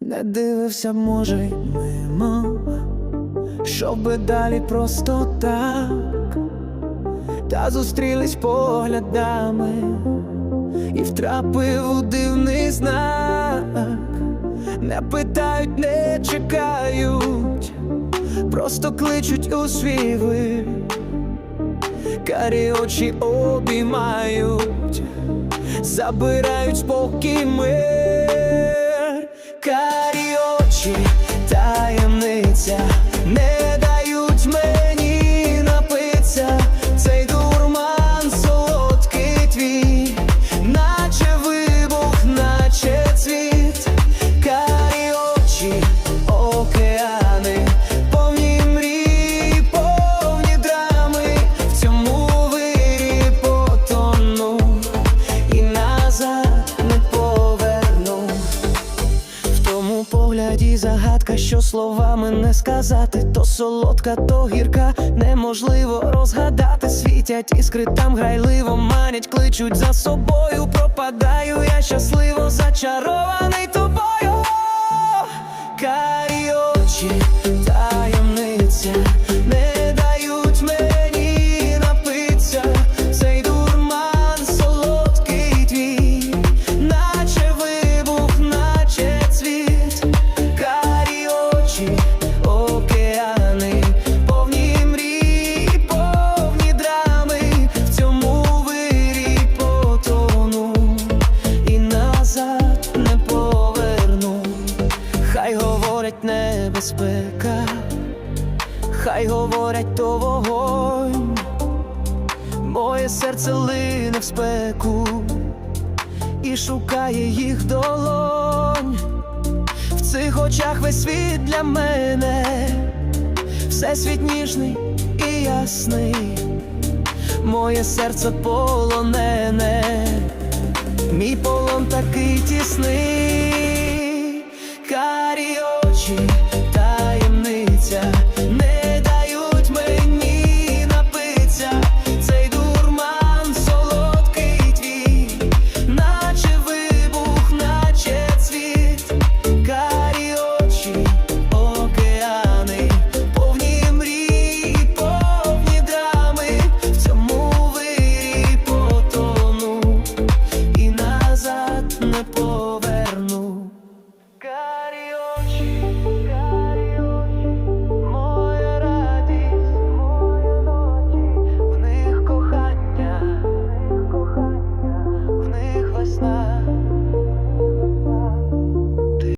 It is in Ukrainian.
Не дивився, може, й мимо, щоб далі просто так, та зустрілись поглядами і втрапив у дивний знак. Не питають, не чекають, просто кличуть у свій вир. Карі очі обіймають, забирають спокій мир. neden загадка, що словами не сказати, то солодка, то гірка, неможливо розгадати. Світять іскри там грайливо манять, кличуть за собою. Пропадаю, я щасливо небезпека, хай говорять то вогонь, моє серце лине в спеку і шукає їх долонь. В цих очах весь світ для мене, все світ ніжний і ясний, моє серце полонене, мій полон такий тісний, карі очі, governo.